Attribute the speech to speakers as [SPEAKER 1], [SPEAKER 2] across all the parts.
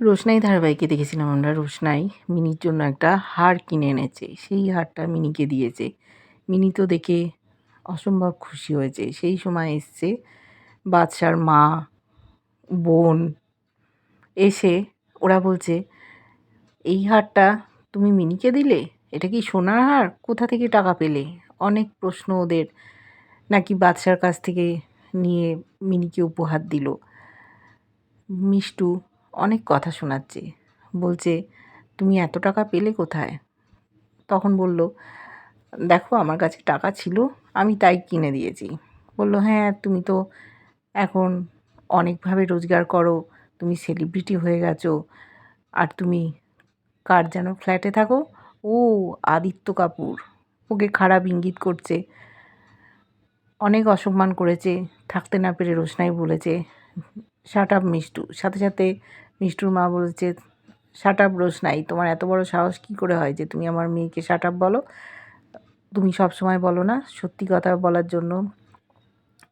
[SPEAKER 1] রোশনাই ধারাবাহিকে দেখেছিলাম আমরা, রোশনাই মিনির জন্য একটা হার কিনে এনেছে। সেই হারটা মিনিকে দিয়েছে। মিনি তো দেখে অসম্ভব খুশি হয়েছে। সেই সময় এসছে বাদশার মা, বোন এসে ওরা বলছে, এই হারটা তুমি মিনিকে দিলে? এটা কি সোনার হার? কোথা থেকে টাকা পেলে? অনেক প্রশ্ন ওদের নাকি বাদশার কাছ থেকে নিয়ে মিনিকে উপহার দিল। মিষ্টু অনেক কথা শোনাচ্ছে। বলছে, তুমি এত টাকা পেলে কোথায়? তখন বলল, দেখো, আমার কাছে টাকা ছিল, আমি তাই কিনে দিয়েছি। বলল হ্যাঁ তুমি তো এখন অনেকভাবে রোজগার করো, তুমি সেলিব্রিটি হয়ে গেছো, আর তুমি কার যেন ফ্ল্যাটে থাকো? ও, আদিত্য কাপুর, ওকে খারাপ ইঙ্গিত করছে, অনেক অসম্মান করেছে, থাকতে না পেরে রোশনাই বলেছে শাট আপ মিষ্টু। সাথে সাথে মিষ্টুর মা বলছে শাট আপ রোশনাই তোমার এত বড় সাহস কী করে হয় যে তুমি আমার মেয়েকে শাট আপ বলো? তুমি সব সময় বলো না। সত্যি কথা বলার জন্য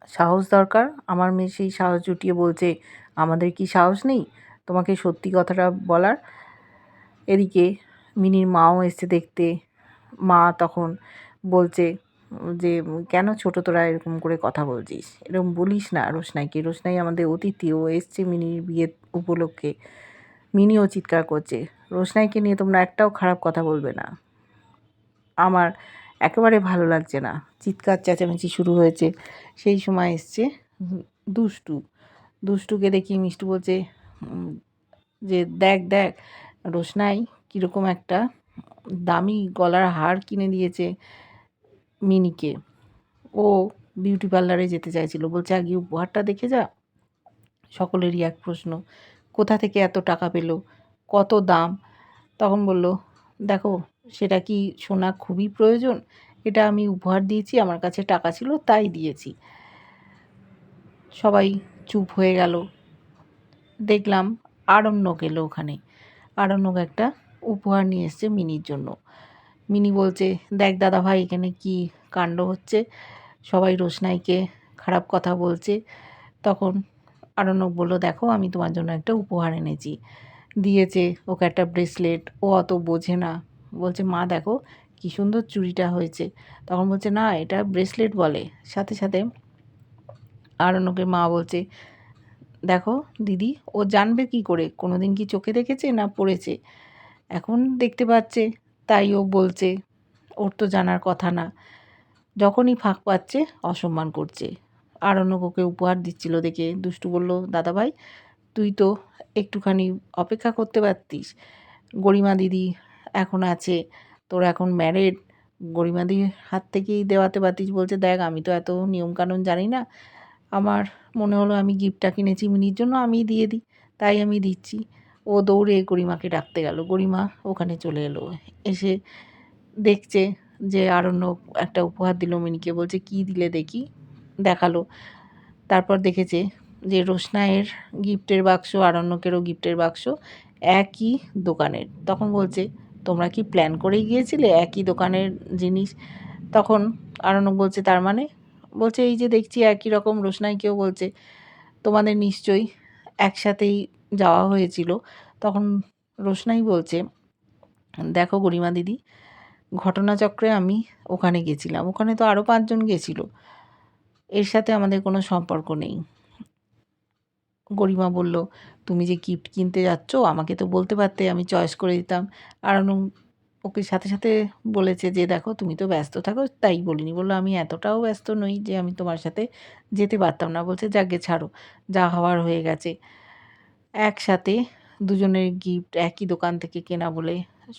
[SPEAKER 1] সাহস দরকার। আমার মেয়ে সেই সাহস জুটিয়ে বলছে, আমাদের কি সাহস নেই? তোমাকে সত্যি কথাটা বলার? এদিকে মিনির মাও এসছে দেখতে। মা তখন বলছে যে, কেন ছোট তোরা এরকম করে কথা বলছিস? এরকম বলিস না। রোশনাইকে রোশনাই আমাদের অতিথি। ও এসছে মিনির বিয়ের উপলক্ষে। মিনিও চিৎকার করছে, রোশনাইকে নিয়ে তোমরা একটাও খারাপ কথা বলবে না। আমার একেবারে ভালো লাগছে না। চিৎকার চেঁচামেচি শুরু হয়েছে, সেই সময় এসছে দুষ্টু। দুষ্টুকে দেখি মিষ্টু বলছে যে দেখ দেখ, রোশনাই কীরকম একটা দামি গলার হার কিনে দিয়েছে মিনিকে। ও বিউটি পার্লারে যেতে চাইছিল। বলছে, আগে উপহারটা দেখে যা। সকলেরই এক প্রশ্ন। কোথা থেকে এত টাকা পেল? কত দাম? তখন বলল, দেখো, সেটা কি সোনা খুবই প্রয়োজন? এটা আমি উপহার দিয়েছি, আমার কাছে টাকা ছিল, তাই দিয়েছি। সবাই চুপ হয়ে গেল। দেখলাম আরণ্যক এলো ওখানে। আরণ্যক একটা উপহার নিয়ে এসছে মিনির জন্য। মিনি বলছে, দেখ দাদা ভাই, এখানে কি কাণ্ড হচ্ছে? সবাই রোশনাইকে খারাপ কথা বলছে। তখন আরণ্যক বলল, দেখো, আমি তোমার জন্য একটা উপহার এনেছি। দিয়েছে ওকে একটা ব্রেসলেট। ও অত বোঝে না। বলছে, মা, দেখো, কী সুন্দর চুরিটা হয়েছে। তখন বলছে, না, এটা ব্রেসলেট বলে। সাথে সাথে আরণ্যকের মা বলছে, দেখো, দিদি, ও জানবে কি করে? কোনো দিন কি চোখে দেখেছে না পড়েছে? এখন দেখতে পাচ্ছে, তাই ও বলছে, ওর তো জানার কথা না। যখনই ফাঁক পাচ্ছে, অসম্মান করছে। আরণ্যক ওকে উপহার দিচ্ছিল দেখে দুষ্টু বলল দাদাভাই তুই তো একটুখানি অপেক্ষা করতে পারতিস। গরিমা দিদি এখন আছে, তোর এখন ম্যারেড গরিমাদির হাত থেকেই দেওয়াতে পারতিস বলছে, দেখ, আমি তো এত নিয়মকানুন জানি না। আমার মনে হলো আমি গিফটটা কিনেছি মিনির জন্য আমি দিয়ে দিই। তাই আমি দিচ্ছি। ও দৌড়ে গরিমাকে ডাকতে গেল। গরিমা ওখানে চলে এলো। এসে দেখছে যে আরণ্য একটা উপহার দিল মিনিকে। বলছে, কি দিলে দেখি? দেখাল। তারপর দেখেছে যে রোশনায়ের গিফটের বাক্স আরণ্যকেরও গিফটের বাক্স একই দোকানের। তখন বলছে, তোমরা কি প্ল্যান করেই গিয়েছিলে একই দোকানের জিনিস? তখন আরণ্যক বলছে, তার মানে? বলছে, এই যে দেখছি একই রকম। রোশনাইকেও বলছে, তোমাদের নিশ্চয়ই একসাথেই যাওয়া হয়েছিল। তখন রোশনাই বলছে, দেখো গরিমা দিদি, ঘটনাচক্রে আমি ওখানে গেছিলাম। ওখানে তো আরও পাঁচজন গেছিল। এর সাথে আমাদের কোনো সম্পর্ক নেই। গরিমা বলল, তুমি যে গিফট কিনতে যাচ্ছ? আমাকে তো বলতে পারতে, আমি চয়েস করে দিতাম। আর ওকে সাথে সাথে বলেছে যে, দেখো, তুমি তো ব্যস্ত থাকো, তাই বলিনি। বলল, আমি এতটাও ব্যস্ত নই যে, আমি তোমার সাথে যেতে পারতাম না। বলছে যাকে ছাড়ো, যা হওয়ার হয়ে গেছে। একসাথে দুজনের গিফট একই দোকান থেকে কেনা বলে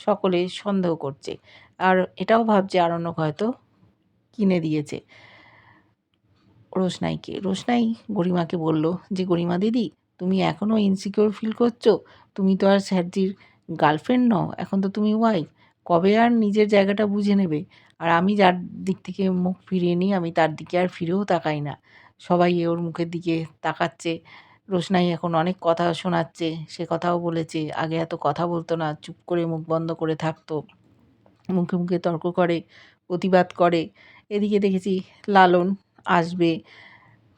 [SPEAKER 1] সকলে সন্দেহ করছে। আর এটাও ভাবছে আরণ্যক হয়তো কিনে দিয়েছে। রোশনাইকে। রোশনাই গরিমাকে বলল, যে গরিমা দিদি, তুমি এখনও ইনসিকিওর ফিল করছ? তুমি তো আর স্যারজির গার্লফ্রেন্ড নও, এখন তো তুমি ওয়াইফ কবে আর নিজের জায়গাটা বুঝে নেবে? আর আমি যার দিক থেকে মুখ ফিরিয়ে নিই, আমি তার দিকে আর ফিরেও তাকাই না। সবাই ওর মুখের দিকে তাকাচ্ছে। রোশনাই এখন অনেক কথা শোনাচ্ছে, সে কথাও বলেছে। আগে এত কথা বলতো না, চুপ করে মুখ বন্ধ করে থাকতো। মুখে মুখে তর্ক করে, প্রতিবাদ করে। এদিকে দেখেছি লালন আসবে।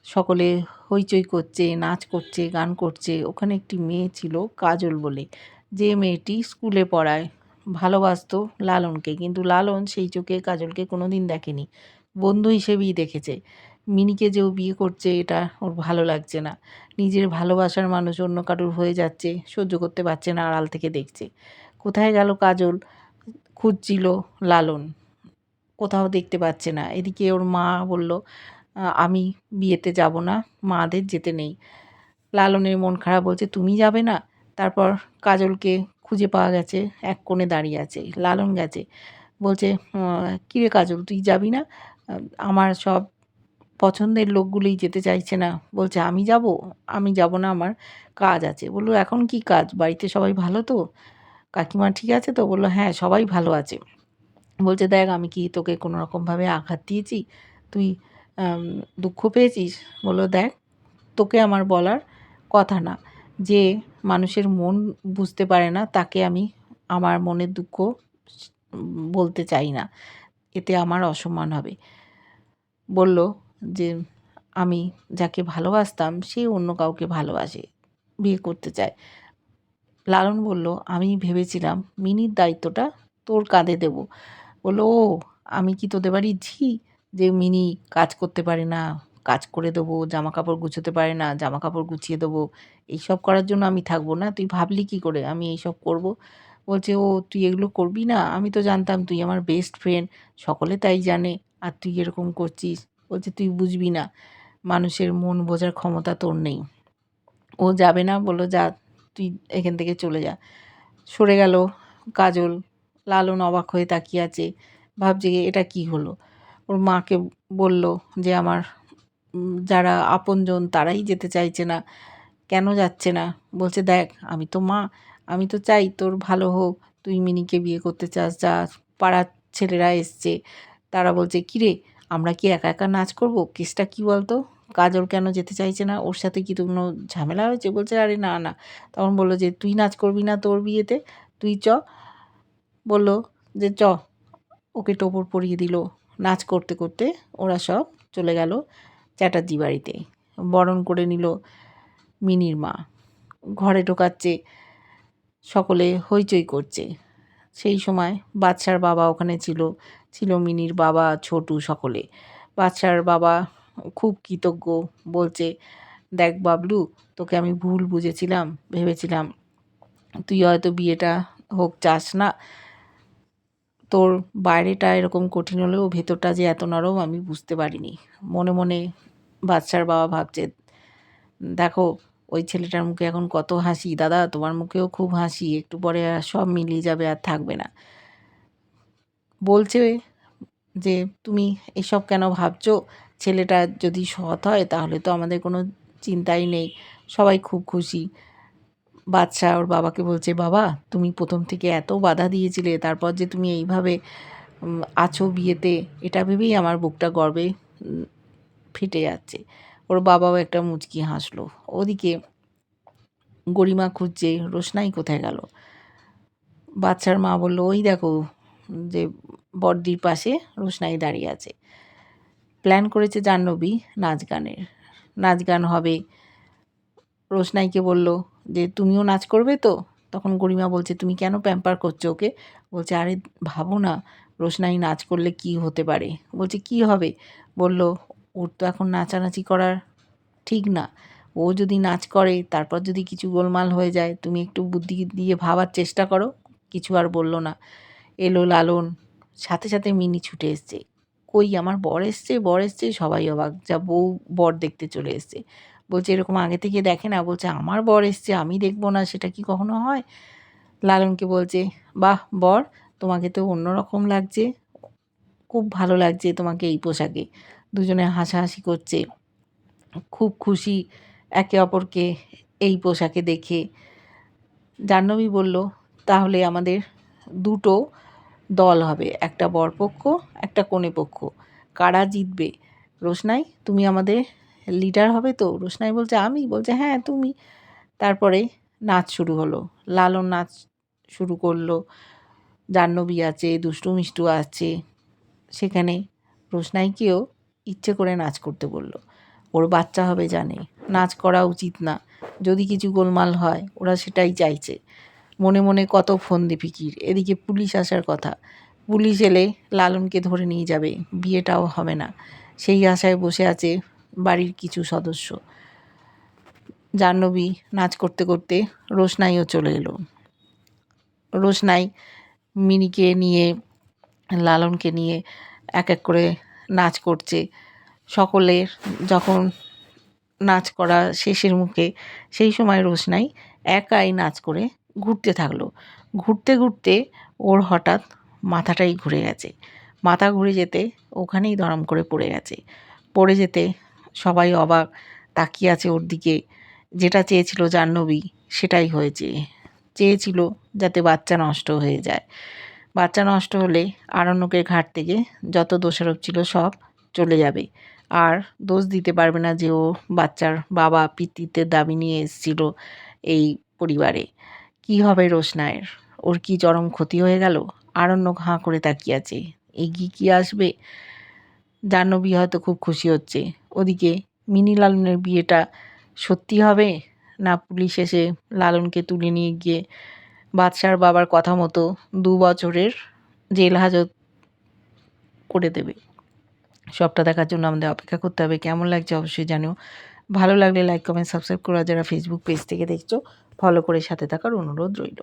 [SPEAKER 1] সকলে হইচই করছে, নাচ করছে, গান করছে। ওখানে একটি মেয়ে ছিল কাজল বলে। যে মেয়েটি স্কুলে পড়ায়, ভালোবাসতো লালনকে। কিন্তু লালন সেই চোখে কাজলকে কোনো দিন দেখেনি। বন্ধু হিসেবেই দেখেছে। মিনিকে যে ও বিয়ে করছে, এটা ওর ভালো লাগছে না। নিজের ভালোবাসার মানুষ অন্য কারোর হয়ে যাচ্ছে, সহ্য করতে পারছে না, আড়াল থেকে দেখছে। কোথায় গেল কাজল? খুঁজছিল লালন। কোথাও দেখতে পাচ্ছে না। এদিকে ওর মা বলল আমি বিয়েতে যাব না, মাদের যেতে নেই। লালনের মন খারাপ বলছে, তুমি যাবে না? তারপর কাজলকে খুঁজে পাওয়া গেছে, এক কোণে দাঁড়িয়ে আছে, লালন গেছে। বলছে কিরে কাজল, তুই যাবি না? আমার সব পছন্দের লোকগুলোই যেতে চাইছে না। বলছে, আমি যাব? আমি যাব না, আমার কাজ আছে। বলল, এখন কি কাজ? বাড়িতে সবাই ভালো তো? কাকিমা ঠিক আছে তো? বলল হ্যাঁ সবাই ভালো আছে। বলছে, দেখ, আমি কি তোকে কোনো রকমভাবে আঘাত দিয়েছি? তুই দুঃখ পেয়েছিস? বলল, দেখ, তোকে আমার বলার কথা না। যে মানুষের মন বুঝতে পারে না, তাকে আমি আমার মনের দুঃখ বলতে চাই না। এতে আমার অসম্মান হবে। বলল যে, আমি যাকে ভালোবাসতাম, সে অন্য কাউকে ভালোবাসে, বিয়ে করতে চায়। লালন বলল, আমি ভেবেছিলাম মিনির দায়িত্বটা তোর কাঁধে দেব। বলল, ও, আমি কি তোদের বাড়ি ঝি? যে মিনি কাজ করতে পারে না, কাজ করে দেবো জামা কাপড় গুছোতে পারে না জামা কাপড় গুছিয়ে দেবো, এইসব করার জন্য আমি থাকব না। তুই ভাবলি কি করে? আমি এইসব করব। বলছে, ও, তুই এগুলো করবি না? আমি তো জানতাম তুই আমার বেস্ট ফ্রেন্ড সকলে তাই জানে। আর তুই এরকম করছিস? বলছে, তুই বুঝবি না, মানুষের মন বোঝার ক্ষমতা তোর নেই। ও যাবে না, বলল, যা, তুই এখান থেকে চলে যা। সরে গেল কাজল, লালন অবাক হয়ে তাকিয়ে আছে। ভাবছে, এটা কি হলো? ওর মাকে বলল যে আমার যারা আপনজন তারাই যেতে চাইছে না। কেন যাচ্ছে না? বলছে, দেখ, আমি তো মা, আমি তো চাই তোর ভালো হোক। তুই মিনিকে বিয়ে করতে চাস, যা পাড়ার ছেলেরা এসছে। তারা বলছে কিরে আমরা কি একা একা নাচ করব? কেসটা কি বলতো? কাজল কেন যেতে চাইছে না? ওর সাথে কি কোনো ঝামেলা হয়েছে? বলছে, আরে না না। তখন বলল যে, তুই নাচ করবি না তোর বিয়েতে? তুই চ। বলল যে, চ। ওকে টোপর পরিয়ে দিল। নাচ করতে করতে ওরা সব চলে গেল চ্যাটার্জি বাড়িতে। বরণ করে নিল মিনির মা। ঘরে ঢোকাচ্ছে, সকলে হইচই করছে। সেই সময় বাচ্চার বাবা ওখানে ছিল ছিল মিনির বাবা, ছোটু সকলে। বাচ্চার বাবা খুব কৃতজ্ঞ, বলছে, দেখ বাবলু, তোকে আমি ভুল বুঝেছিলাম, ভেবেছিলাম। তুই হয়তো বিয়েটা হোক চাস না তোর বাইরেটা এরকম কঠিন হলেও ভেতরটা যে এত নরম আমি বুঝতে পারিনি। মনে মনে বাচ্চার বাবা ভাবছে, দেখো, ওই ছেলেটার মুখে এখন কত হাসি। দাদা, তোমার মুখেও খুব হাসি। একটু পরে সব মিলিয়ে যাবে আর থাকবে না। বলছে যে, তুমি এসব কেন ভাবছ? ছেলেটা যদি সৎ হয় তাহলে তো আমাদের কোনো চিন্তাই নেই। সবাই খুব খুশি। বাচ্চা, ওর বাবাকে বলছে, বাবা, তুমি প্রথম থেকে এত বাধা দিয়েছিলে, তারপর যে তুমি এইভাবে আছো বিয়েতে, এটা ভেবেই আমার বুকটা গর্বে ফেটে যাচ্ছে। ওর বাবাও একটা মুচকি হাসলো। ওদিকে গরিমা খুঁজছে, রোশনাই কোথায় গেল? বাচ্চার মা বলল, ওই দেখো, যে বড়দির পাশে রোশনাই দাঁড়িয়ে আছে। প্ল্যান করেছে জাহ্নবী নাচ গানের। নাচ গান হবে রোশনাইকে বলল যে, তুমিও নাচ করবে তো? তখন গরিমা বলছে, তুমি কেন প্যাম্পার করছ ওকে? বলছে, আরে ভাবো না, রোশনাই নাচ করলে কি হতে পারে? বলছে, কি হবে? বলল, ওর তো এখন নাচানাচি করার ঠিক না। ও যদি নাচ করে, তারপর যদি কিছু গোলমাল হয়ে যায়, তুমি একটু বুদ্ধি দিয়ে ভাবার চেষ্টা করো। কিছু আর বলল না। এলো লালন। সাথে সাথে মিনি ছুটে এসছে। কই, আমার বর এসছে বর এসছে? সবাই অবাক। যা বউ, বর দেখতে চলে এসছে। বলছে, এরকম আগে থেকে দেখে না, বলছে, আমার বর এসছে, আমি দেখব না, সেটা কি কখনো হয়? লালনকে বলছে, বাহ, বর, তোমাকে তো অন্যরকম লাগছে, খুব ভালো লাগছে তোমাকে এই পোশাকে। দুজনে হাসাহাসি করছে। খুব খুশি একে অপরকে এই পোশাকে দেখে। জাহ্নবী বলল, তাহলে আমাদের দুটো দল হবে, একটা বরপক্ষ, একটা কনে পক্ষ কারা জিতবে? রোশনাই, তুমি আমাদের লিডার হবে তো? রোশনাই বলছে, আমি? বলছে হ্যাঁ তুমি। তারপরে নাচ শুরু হলো। লালন নাচ শুরু করল। জাহ্নবী আছে, দুষ্টু মিষ্টু আছে। সেখানে রোশনাইকেও ইচ্ছে করে নাচ করতে বলল। ওর বাচ্চা হবে, জানে। নাচ করা উচিত না। যদি কিছু গোলমাল হয়, ওরা সেটাই চাইছে। মনে মনে কত ফন্দি ফিকির। এদিকে পুলিশ আসার কথা। পুলিশ এলে লালনকে ধরে নিয়ে যাবে। বিয়েটাও হবে না। সেই আশায় বসে আছে বাড়ির কিছু সদস্য। জাহ্নবী নাচ করতে করতে রোশনাইও চলে এলো। রোশনাই মিনিকে নিয়ে, লালনকে নিয়ে এক এক করে নাচ করছে। সকলের যখন নাচ করা শেষের মুখে সেই সময় রোশনাই একাই নাচ করে ঘুরতে থাকল। ঘুরতে ঘুরতে ওর হঠাৎ মাথাটাই ঘুরে গেছে। মাথা ঘুরে যেতে ওখানেই দরম করে পড়ে গেছে। পড়ে যেতে সবাই অবাক তাকিয়ে আছে ওর দিকে। যেটা চেয়েছিল জাহ্নবী, সেটাই হয়েছে। চেয়েছিল যাতে বাচ্চা নষ্ট হয়ে যায়। বাচ্চা নষ্ট হলে আরণ্যকের ঘাট থেকে যত দোষারোপ ছিল সব চলে যাবে। আর দোষ দিতে পারবে না যে ও বাচ্চার বাবা পিতৃত্বের দাবি নিয়ে এসেছিল এই পরিবারে। কি হবে রোশনায়ের ওর কি চরম ক্ষতি হয়ে গেল? আরণ্যক হাঁ করে তাকিয়ে আছে। এগিয়ে কি আসবে? জাহ্নবী হয়তো খুব খুশি হচ্ছে। ওদিকে মিনি লালনের বিয়েটা সত্যি হবে? না পুলিশ এসে লালনকে তুলে নিয়ে গিয়ে বাদশার বাবার কথা মতো দু বছরের জেল হাজত করে দেবে? সবটা দেখার জন্য আমাদের অপেক্ষা করতে হবে। কেমন লাগছে অবশ্যই জানিও। ভালো লাগলে লাইক কমেন্ট সাবস্ক্রাইব করা। যারা ফেসবুক পেজ থেকে দেখছ ফলো করে সাথে থাকার অনুরোধ রইল।